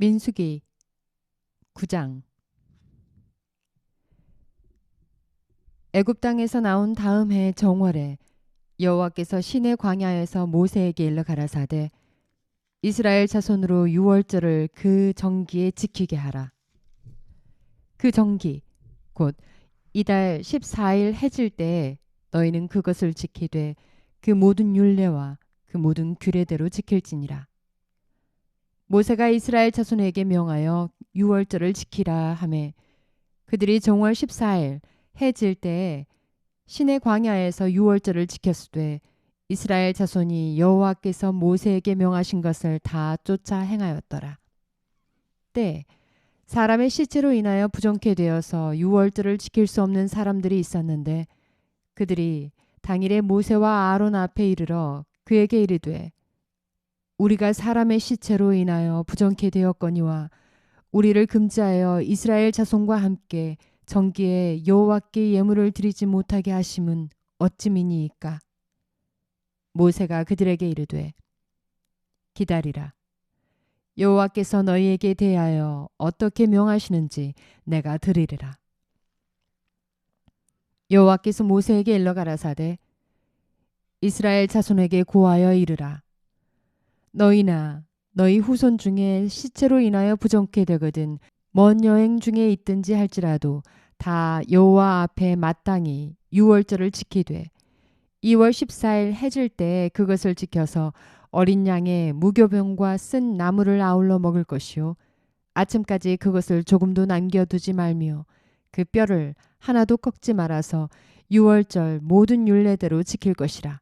민수기 9장 애굽 땅에서 나온 다음 해 정월에 여호와께서 신의 광야에서 모세에게 일러 가라사대 이스라엘 자손으로 유월절을 그 정기에 지키게 하라. 그 정기 곧 이달 14일 해질 때에 너희는 그것을 지키되 그 모든 율례와 그 모든 규례대로 지킬지니라. 모세가 이스라엘 자손에게 명하여 유월절을 지키라 하매 그들이 정월 14일 해 질 때에 신의 광야에서 유월절을 지켰으되 이스라엘 자손이 여호와께서 모세에게 명하신 것을 다 쫓아 행하였더라. 때 사람의 시체로 인하여 부정케 되어서 유월절을 지킬 수 없는 사람들이 있었는데 그들이 당일에 모세와 아론 앞에 이르러 그에게 이르되 우리가 사람의 시체로 인하여 부정케 되었거니와 우리를 금지하여 이스라엘 자손과 함께 정기에 여호와께 예물을 드리지 못하게 하심은 어찌미니이까? 모세가 그들에게 이르되 기다리라. 여호와께서 너희에게 대하여 어떻게 명하시는지 내가 들으리라. 여호와께서 모세에게 일러 가라사대 이스라엘 자손에게 고하여 이르라 너희나 너희 후손 중에 시체로 인하여 부정케 되거든 먼 여행 중에 있든지 할지라도 다 여호와 앞에 마땅히 유월절을 지키되 2월 14일 해질 때 그것을 지켜서 어린 양의 무교병과 쓴 나무를 아울러 먹을 것이요 아침까지 그것을 조금도 남겨두지 말며 그 뼈를 하나도 꺾지 말아서 유월절 모든 율례대로 지킬 것이라.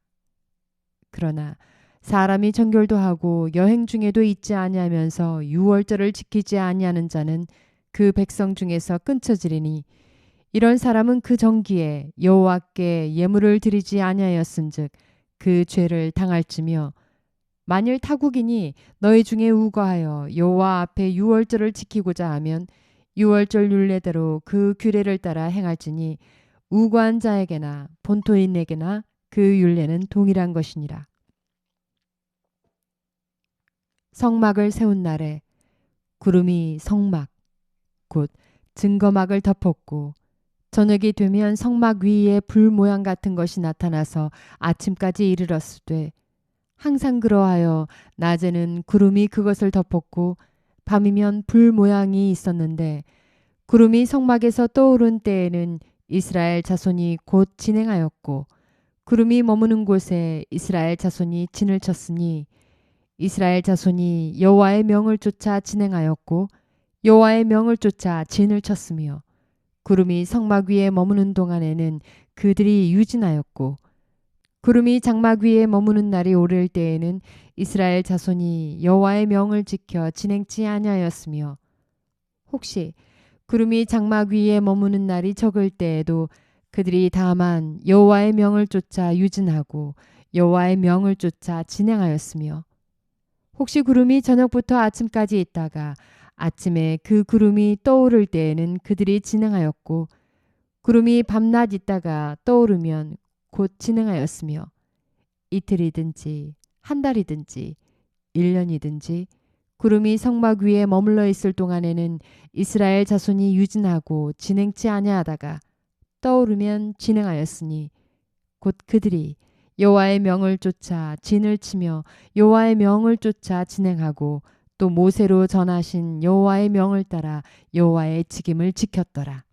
그러나 사람이 정결도 하고 여행 중에도 있지 아니하면서 유월절을 지키지 아니하는 자는 그 백성 중에서 끊쳐지리니 이런 사람은 그 정기에 여호와께 예물을 드리지 아니하였은즉 그 죄를 당할지며 만일 타국인이 너희 중에 우거하여 여호와 앞에 유월절을 지키고자 하면 유월절 율례대로 그 규례를 따라 행할지니 우거한 자에게나 본토인에게나 그 율례는 동일한 것이니라. 성막을 세운 날에 구름이 성막 곧 증거막을 덮었고 저녁이 되면 성막 위에 불 모양 같은 것이 나타나서 아침까지 이르렀으되 항상 그러하여 낮에는 구름이 그것을 덮었고 밤이면 불 모양이 있었는데 구름이 성막에서 떠오른 때에는 이스라엘 자손이 곧 진행하였고 구름이 머무는 곳에 이스라엘 자손이 진을 쳤으니 이스라엘 자손이 여호와의 명을 쫓아 진행하였고 여호와의 명을 쫓아 진을 쳤으며 구름이 성막 위에 머무는 동안에는 그들이 유진하였고 구름이 장막 위에 머무는 날이 오를 때에는 이스라엘 자손이 여호와의 명을 지켜 진행치 아니하였으며 혹시 구름이 장막 위에 머무는 날이 적을 때에도 그들이 다만 여호와의 명을 쫓아 유진하고 여호와의 명을 쫓아 진행하였으며 혹시 구름이 저녁부터 아침까지 있다가 아침에 그 구름이 떠오를 때에는 그들이 진행하였고 구름이 밤낮 있다가 떠오르면 곧 진행하였으며 이틀이든지 한 달이든지 1년이든지 구름이 성막 위에 머물러 있을 동안에는 이스라엘 자손이 유진하고 진행치 아니하다가 떠오르면 진행하였으니 곧 그들이 여호와의 명을 쫓아 진을 치며 여호와의 명을 쫓아 진행하고 또 모세로 전하신 여호와의 명을 따라 여호와의 직임을 지켰더라.